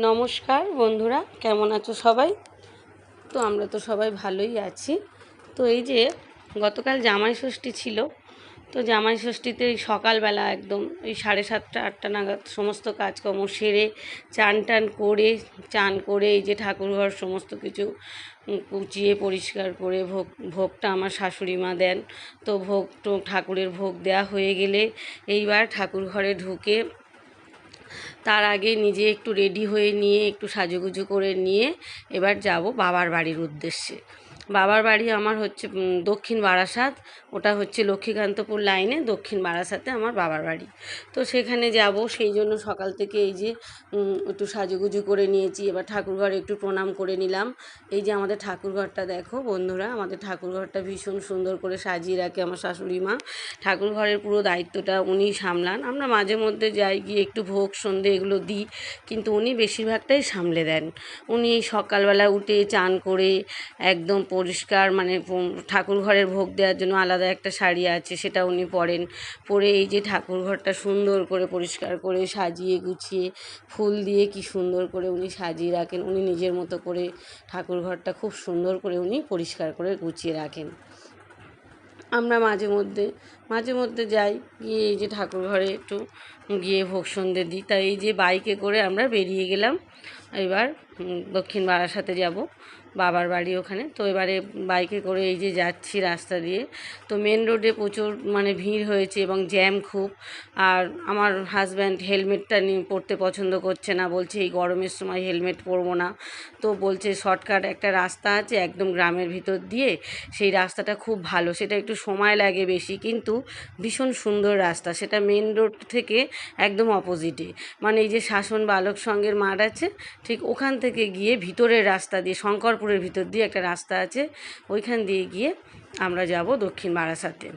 নমস্কার বন্ধুরা, কেমন আছো সবাই? তো আমরা তো সবাই ভালোই আছি। তো এই যে গতকাল জামাই ষষ্ঠী ছিল, তো জামাই ষষ্ঠীতে এই সকালবেলা একদম এই সাড়ে সাতটা, আটটা নাগাদ সমস্ত কাজকর্ম সেরে চান টান করে, চান করে এই যে ঠাকুরঘর সমস্ত কিছু কুচিয়ে পরিষ্কার করে ভোগ, ভোগটা আমার শাশুড়ি মা দেন। তো ভোগ ঠাকুরের ভোগ দেওয়া হয়ে গেলে এইবার ঠাকুর ঘরে ঢুকে তার আগে নিজে একটু রেডি হয়ে নিয়ে, একটু সাজুগুজু করে নিয়ে এবার যাব বাবার বাড়ির উদ্দেশ্যে। বাবার বাড়ি আমার হচ্ছে দক্ষিণ বারাসাত। ওটা হচ্ছে লক্ষ্মীকান্তপুর লাইনে, দক্ষিণ বারাসাতে আমার বাবার বাড়ি। তো সেখানে যাব, সেই জন্য সকাল থেকে এই যে একটু সাজুগুজু করে নিয়েছি। এবার ঠাকুরঘরে একটু প্রণাম করে নিলাম। এই যে আমাদের ঠাকুরঘরটা দেখো বন্ধুরা, আমাদের ঠাকুরঘরটা ভীষণ সুন্দর করে সাজিয়ে রাখে আমার শাশুড়ি মা। ঠাকুরঘরের পুরো দায়িত্বটা উনি সামলান। আমরা মাঝে মধ্যে যাই গিয়ে একটু ভোগ সন্ধে এগুলো দিই, কিন্তু উনি বেশিরভাগটাই সামলে দেন। উনি সকালবেলা উঠে চান করে একদম পরিষ্কার মানে ঠাকুর ঘরের ভোগ দেওয়ার জন্য আলাদা একটা শাড়ি আছে, সেটা উনি পরেন। পরে এই যে ঠাকুর ঘরটা সুন্দর করে পরিষ্কার করে সাজিয়ে গুছিয়ে ফুল দিয়ে কি সুন্দর করে উনি সাজিয়ে রাখেন, উনি নিজের মতো করে ঠাকুর ঘরটা খুব সুন্দর করে উনি পরিষ্কার করে গুছিয়ে রাখেন। আমরা মাঝে মধ্যে মাঝে মধ্যে যাই, গিয়ে এই যে ঠাকুর ঘরে একটু গিয়ে ভোগ সন্ধে দিই। তাই এই যে বাইকে করে আমরা বেরিয়ে গেলাম, এবার দক্ষিণ বারাসাতে যাব। বাবার বাড়ি ওখানে। তো এবারে বাইকে করে এই যে যাচ্ছি রাস্তা দিয়ে, তো মেন রোডে প্রচুর মানে ভিড় হয়েছে এবং জ্যাম খুব। আর আমার হাজব্যান্ড হেলমেটটা নিয়ে পরতে পছন্দ করছে না, বলছে এই গরমের সময় হেলমেট পরবো না। তো বলছে শর্টকাট একটা রাস্তা আছে একদম গ্রামের ভিতর দিয়ে, সেই রাস্তাটা খুব ভালো। সেটা একটু সময় লাগে বেশি, কিন্তু ভীষণ সুন্দর রাস্তা। সেটা মেন রোড থেকে একদম অপোজিটে মানে এই যে শাসন বালক সঙ্গের মাঠ আছে, ঠিক ওখান থেকে গিয়ে ভিতরের রাস্তা দিয়ে শঙ্করপুরের ভিতর দিয়ে একটা রাস্তা আছে, ওইখান দিয়ে গিয়ে আমরা যাব দক্ষিণ বারাসাতে।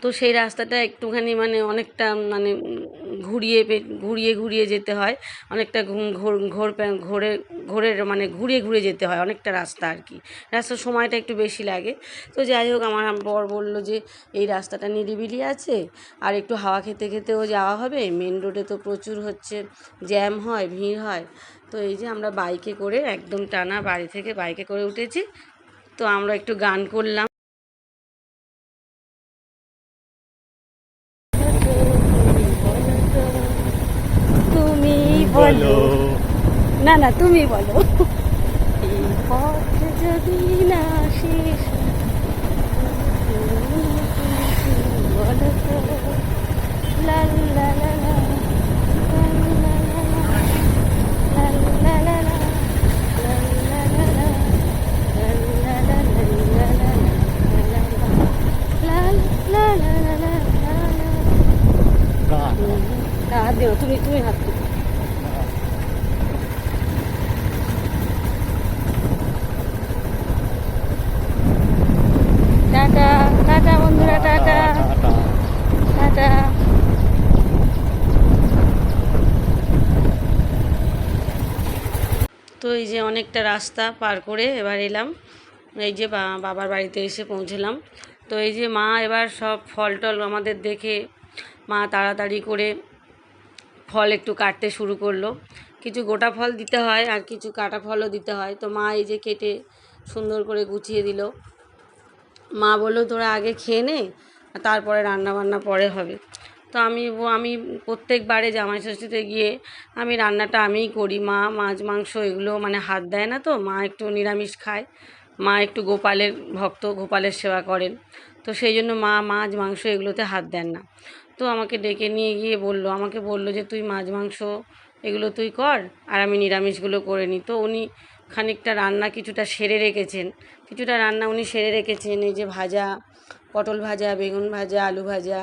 তো সেই রাস্তাটা একটুখানি মানে অনেকটা মানে ঘুরিয়ে ঘুরিয়ে ঘুরিয়ে যেতে হয়। অনেকটা ঘোর ঘোর ঘোরে ঘোরের মানে ঘুরিয়ে ঘুরে যেতে হয়। অনেকটা রাস্তা আর কি। রাস্তার সময়টা একটু বেশি লাগে। তো যাই হোক, আমার বর বলল যে, এই রাস্তাটা নিরিবিলি আছে। আর একটু হাওয়া খেতে খেতেও যাওয়া হবে। মেন রোডে তো প্রচুর হচ্ছে, জ্যাম হয়, ভিড় হয়। তো এই যে আমরা বাইকে করে একদম টানা বাড়ি থেকে বাইকে করে উঠেছি। তো আমরা একটু গান করলাম তুমি বলো না না তুমি বলো এই পথ যদি না শেষ বলো তো লা লা লা লা, লা লা লা লা, লা লা লা লা, লা লা লা লা, লা লা লা লা, লা লা লা, লা লা লা লা লা, লা লা। না, হাত দিও না, তুমি তুমি হাত দিও তো এই যে অনেকটা রাস্তা পার করে এবার এলাম। এই যে বাবার বাড়িতে এসে পৌঁছলাম। তো এই যে মা এবার সব ফল টল আমাদের দেখে মা তাড়াতাড়ি করে ফল একটু কাটতে শুরু করল। কিছু গোটা ফল দিতে হয় আর কিছু কাটা ফলও দিতে হয়। তো মা এই যে কেটে সুন্দর করে গুছিয়ে দিল। মা বলল, তোরা আগে খেয়ে নে তারপরে রান্না বান্না পরে হবে। তো আমি আমি প্রত্যেকবারে জামাই ষষ্ঠীতে গিয়ে আমি রান্নাটা আমিই করি। মা মাছ, মাংস এগুলো মানে হাত দেয় না তো, মা একটু নিরামিষ খায়। মা একটু গোপালের ভক্ত, গোপালের সেবা করেন। তো সেই জন্য মা মাছ, মাংস এগুলোতে হাত দেন না। তো আমাকে ডেকে নিয়ে গিয়ে বলল, আমাকে বলল যে তুই মাছ, মাংস এগুলো তুই কর আর আমি নিরামিষগুলো করে নিই। তো উনি খানিকটা রান্না কিছুটা সেরে রেখেছেন। কিছুটা রান্না উনি সেরে রেখেছেন, এই যে ভাজা, পটল ভাজা, বেগুন ভাজা, আলু ভাজা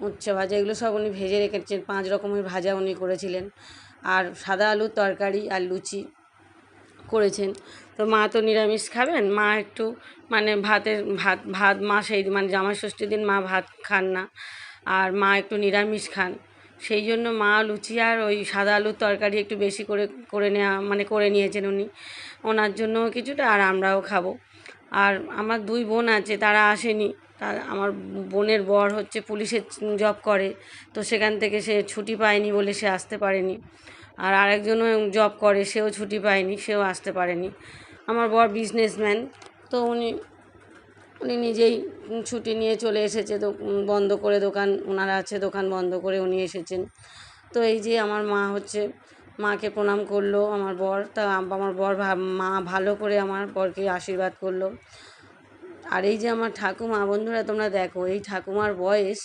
উচ্ছে ভাজা, এগুলো সব উনি ভেজে রেখেছেন। পাঁচ রকমের ভাজা উনি করেছিলেন। আর সাদা আলুর তরকারি আর লুচি করেছেন। তো মা তো নিরামিষ খাবেন? মা একটু মানে ভাতের, ভাত ভাত মা সেই মানে জামাই ষষ্ঠীর দিন মা ভাত খান না। আর মা একটু নিরামিষ খান। সেই জন্য মা লুচি আর ওই সাদা আলুর তরকারি একটু বেশি করে করে নেওয়া মানে করে নিয়েছেন উনি। ওনার জন্য কিছুটা আর আমরাও খাব। আর আমার দুই বোন আছে, তারা আসেনি। তার আমার বোনের বর হচ্ছে পুলিশের জব করে, তো সেখান থেকে সে ছুটি পায়নি বলে সে আসতে পারেনি। আর আরেকজনও জব করে, সেও ছুটি পায়নি, সেও আসতে পারেনি। আমার বর বিজনেসম্যান তো উনি উনি নিজেই ছুটি নিয়ে চলে এসেছে বন্ধ করে দোকান, ওনারা আছে, দোকান বন্ধ করে উনি এসেছেন। তো এই যে আমার মা হচ্ছে, মাকে প্রণাম করল আমার বর, তা আমার বর মা ভালো করে আমার বরকে আশীর্বাদ করল। আর এই যে আমার ঠাকুমা, বন্ধুরা তোমরা দেখো, এই ঠাকুমার বয়স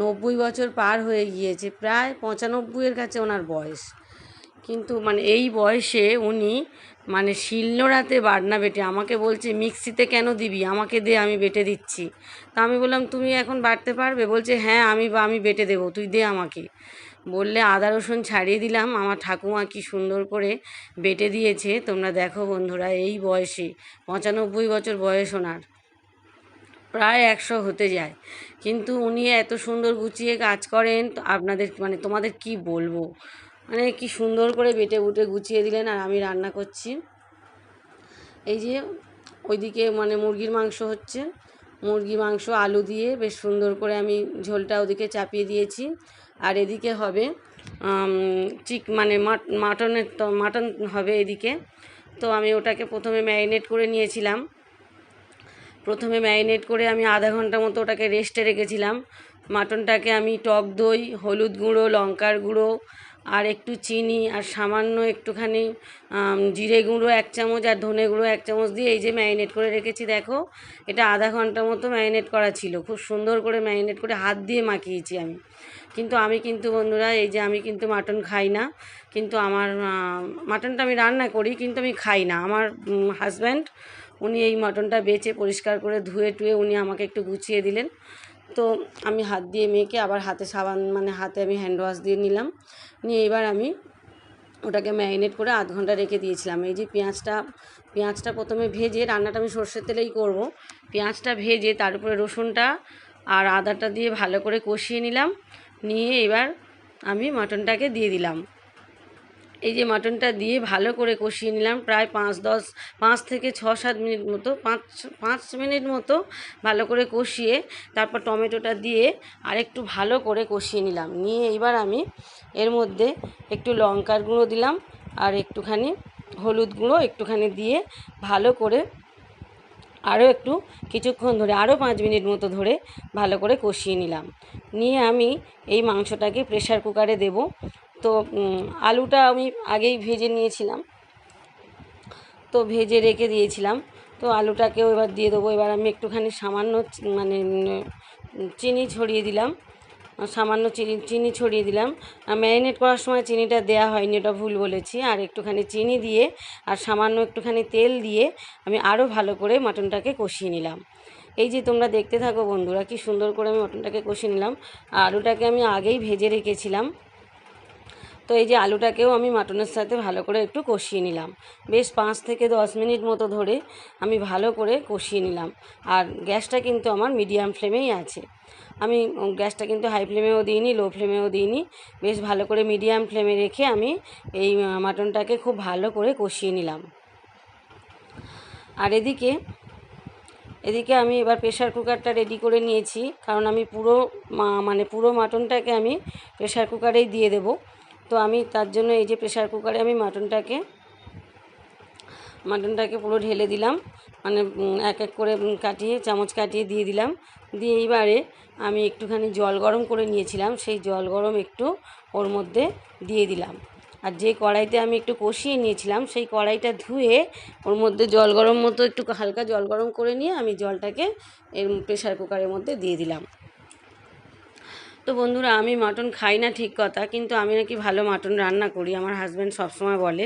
নব্বই বছর পার হয়ে গিয়েছে, প্রায় পঁচানব্বইয়ের কাছে ওনার বয়স। কিন্তু মানে এই বয়সে উনি মানে শিলনোড়াতে বাটনা বেটে, আমাকে বলছে, মিক্সিতে কেন দিবি? আমাকে দে, আমি বেটে দিচ্ছি। তা আমি বললাম, তুমি এখন বাটতে পারবে? বলছে হ্যাঁ আমি বা, আমি বেটে দেবো, তুই দে আমাকে। বললে, আদা রসুন ছাড়িয়ে দিলাম, আমার ঠাকুমা কি সুন্দর করে বেটে দিয়েছে। তোমরা দেখো বন্ধুরা, এই বয়সে, পঁচানব্বই বছর বয়স ওনার। প্রায় একশো হতে যায়। কিন্তু উনি এত সুন্দর গুছিয়ে কাজ করেন, তো আপনাদের মানে তোমাদের কি বলব? মানে কি সুন্দর করে বেটে বুটে গুছিয়ে দিলেন আর আমি রান্না করছি। এই যে ওইদিকে মানে মুরগির মাংস হচ্ছে। মুরগি মাংস, আলু দিয়ে বেশ সুন্দর করে আমি ঝোলটা ওদিকে চাপিয়ে দিয়েছি। আর এদিকে হবে চিক মানে মাটনের মাটন হবে এদিকে। তো আমি ওটাকে প্রথমে ম্যারিনেট করে নিয়েছিলাম। প্রথমে ম্যারিনেট করে আমি আধা ঘণ্টা মতো ওটাকে রেস্টে রেখেছিলাম। মাটনটাকে আমি টক দই, হলুদ গুঁড়ো, লঙ্কার গুঁড়ো আর একটু চিনি আর সামান্য একটুখানি জিরে গুঁড়ো এক চামচ আর ধনে গুঁড়ো এক চামচ দিয়ে এই যে ম্যারিনেট করে রেখেছি দেখো, এটা আধা ঘণ্টা মতো ম্যারিনেট করা ছিল। খুব সুন্দর করে ম্যারিনেট করে হাত দিয়ে মাখিয়েছি আমি। কিন্তু আমি কিন্তু বন্ধুরা, এই যে আমি কিন্তু মাটন খাই না, কিন্তু আমার মাটনটা আমি রান্না করি কিন্তু আমি খাই না। আমার হাজব্যান্ড উনি এই মাটনটা বেছে পরিষ্কার করে ধুয়ে টুয়ে উনি আমাকে একটু গুছিয়ে দিলেন। তো আমি হাত দিয়ে মেখে আবার হাতে সাবান মানে হাতে আমি হ্যান্ড ওয়াশ দিয়ে নিলাম। নিয়ে এবার আমি ওটাকে ম্যারিনেট করে আধ ঘণ্টা রেখে দিয়েছিলাম। এই যে পেঁয়াজটা পেঁয়াজটা প্রথমে ভেজে রান্নাটা আমি সর্ষের তেলেই করব। পেঁয়াজটা ভেজে তার উপরে রসুনটা আর আদাটা দিয়ে ভালো করে কষিয়ে নিলাম। নিয়ে এবার আমি মাটনটাকে দিয়ে দিলাম। এই যে মাটনটা দিয়ে ভালো করে কষিয়ে নিলাম, প্রায় পাঁচ, দশ, পাঁচ থেকে ছ, সাত মিনিট মতো, পাঁচ পাঁচ মিনিট মতো ভালো করে কষিয়ে তারপর টমেটোটা দিয়ে আরেকটু ভালো করে কষিয়ে নিলাম। নিয়ে এবার আমি এর মধ্যে একটু লঙ্কার গুঁড়ো দিলাম আর একটুখানি হলুদ গুঁড়ো একটুখানি দিয়ে ভালো করে আরও একটু কিছুক্ষণ ধরে, আরও পাঁচ মিনিট মতো ধরে ভালো করে কষিয়ে নিলাম। নিয়ে আমি এই মাংসটাকে প্রেশার কুকারে দেব। তো আলুটা আমি আগেই ভেজে নিয়েছিলাম। তো ভেজে রেখে দিয়েছিলাম। তো আলুটাকেও এবার দিয়ে দেবো। এবার আমি একটুখানি সামান্য মানে চিনি ছড়িয়ে দিলাম। সামান্য চিনি চিনি ছড়িয়ে দিলাম। আর ম্যারিনেট করার সময় চিনিটা দেওয়া হয়নি, ওটা ভুল বলেছি। আর একটুখানি চিনি দিয়ে আর সামান্য একটুখানি তেল দিয়ে আমি আরও ভালো করে মাটনটাকে কষিয়ে নিলাম। এই যে তোমরা দেখতে থাকো বন্ধুরা, কি সুন্দর করে আমি মটনটাকে কষিয়ে নিলাম। আলুটাকে আমি আগেই ভেজে রেখেছিলাম। তো এই যে আলুটাকেও আমি মাটনের সাথে ভালো করে একটু কষিয়ে নিলাম। বেশ পাঁচ থেকে দশ মিনিট মতো ধরে আমি ভালো করে কষিয়ে নিলাম। আর গ্যাসটা কিন্তু আমার মিডিয়াম ফ্লেমেই আছে। আমি গ্যাসটা কিন্তু হাই ফ্লেমেও দিইনি, লো ফ্লেমেও দিইনি। বেশ ভালো করে মিডিয়াম ফ্লেমে রেখে আমি এই মাটনটাকে খুব ভালো করে কষিয়ে নিলাম। আর এদিকে এদিকে আমি এবার প্রেশার কুকারটা রেডি করে নিয়েছি। কারণ আমি পুরো মানে পুরো মাটনটাকে আমি প্রেশার কুকারেই দিয়ে দেবো। তো আমি তার জন্য এই যে প্রেশার কুকারে আমি মাটনটাকে মাটনটাকে পুরো ঢেলে দিলাম। মানে এক এক করে কাটিয়ে, চামচ কাটিয়ে দিয়ে দিলাম। দিয়ে এইবারে আমি একটুখানি জল গরম করে নিয়েছিলাম। সেই জল গরম একটু ওর মধ্যে দিয়ে দিলাম। আর যে কড়াইতে আমি একটু কষিয়ে নিয়েছিলাম, সেই কড়াইটা ধুয়ে ওর মধ্যে জল গরম মতো একটু হালকা জল গরম করে নিয়ে আমি জলটাকে এর প্রেশার কুকারের মধ্যে দিয়ে দিলাম। তো বন্ধুরা, আমি মাটন খাই না ঠিক কথা, কিন্তু আমি নাকি ভালো মাটন রান্না করি। আমার হাজব্যান্ড সবসময় বলে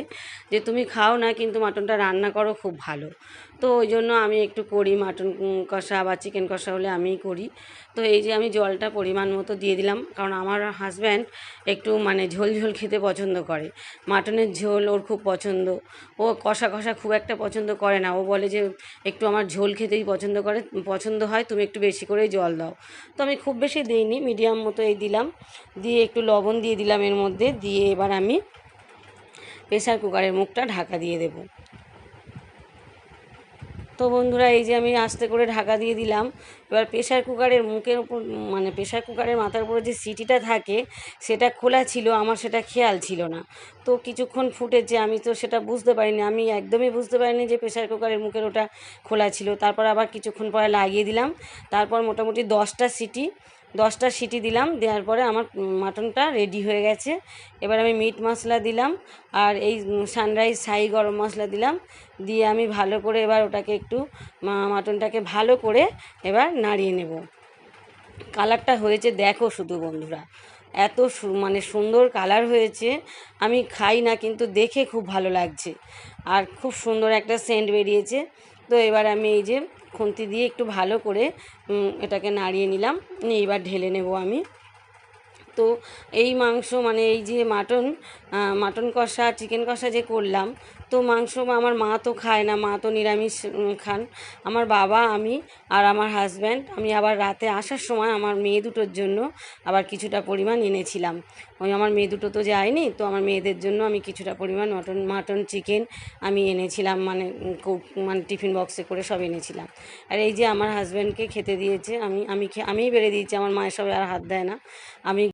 যে, তুমি খাও না, কিন্তু মাটনটা রান্না করো, খুব ভালো। তো ওই জন্য আমি একটু করি মাটন কষা বা চিকেন কষা হলে আমিই করি। তো এই যে আমি জলটা পরিমাণ মতো দিয়ে দিলাম, কারণ আমার হাজব্যান্ড একটু মানে ঝোল ঝোল খেতে পছন্দ করে। মাটনের ঝোল ওর খুব পছন্দ। ও কষা কষা খুব একটা পছন্দ করে না। ও বলে যে একটু আমার ঝোল খেতেই পছন্দ করে, পছন্দ হয়, তুমি একটু বেশি করেই জল দাও। তো আমি খুব বেশি দিইনি মিডিয়াম মতো এই দিলাম। দিয়ে একটু লবণ দিয়ে দিলাম এর মধ্যে। দিয়ে এবার আমি প্রেসার কুকারের মুখটা ঢাকা দিয়ে দেবো। তো বন্ধুরা, এই যে আমি আস্তে করে ঢাকা দিয়ে দিলাম। এবার প্রেশার কুকারের মুখের উপর মানে প্রেশার কুকারের মাথার উপরে যে সিটিটা থাকে, সেটা খোলা ছিল, আমার সেটা খেয়াল ছিল না। তো কিছুক্ষণ ফুটেছে, আমি তো সেটা বুঝতে পারিনি। আমি একদমই বুঝতে পারিনি যে প্রেশার কুকারের মুখের ওটা খোলা ছিল। তারপর আবার কিছুক্ষণ পরে লাগিয়ে দিলাম। তারপর মোটামুটি দশটা সিটি দশটা সিটি দিলাম, দেওয়ার পরে আমার মাটনটা রেডি হয়ে গেছে। এবার আমি মিট মশলা দিলাম আর এই সানরাইজ সাই গরম মশলা দিলাম। দিয়ে আমি ভালো করে এবার ওটাকে একটু মাটনটাকে ভালো করে এবার নাড়িয়ে নেব। কালারটা হয়েছে, দেখো শুধু বন্ধুরা, এত মানে সুন্দর কালার হয়েছে। আমি খাই না, কিন্তু দেখে খুব ভালো লাগছে। আর খুব সুন্দর একটা সেন্ট বেরিয়েছে। তো এবার আমি এই যে খুন্তি দিয়ে একটু ভালো করে এটাকে নাড়িয়ে নিলাম। এবার ঢেলে নেব আমি। তো এই মাংস মানে এই যে মাটন মাটন কষা, চিকেন কষা যে করলাম, তো মাংস আমার মা তো খায় না, মা তো নিরামিষ খান। আমার বাবা, আমি আর আমার হাজব্যান্ড আমি আবার রাতে আসার সময় আমার মেয়ে দুটোর জন্য আবার কিছুটা পরিমাণ এনেছিলাম। ওই আমার মেয়ে দুটো তো যায়নি, তো আমার মেয়েদের জন্য আমি কিছুটা পরিমাণ মটন, মাটন, চিকেন আমি এনেছিলাম মানে মানে টিফিন বক্সে করে সব এনেছিলাম। আর এই যে আমার হাজব্যান্ডকে খেতে দিয়েছে, আমি আমি আমিই বেড়ে দিয়েছি, আমার মায়ের সবাই আর হাত দেয় না। আমি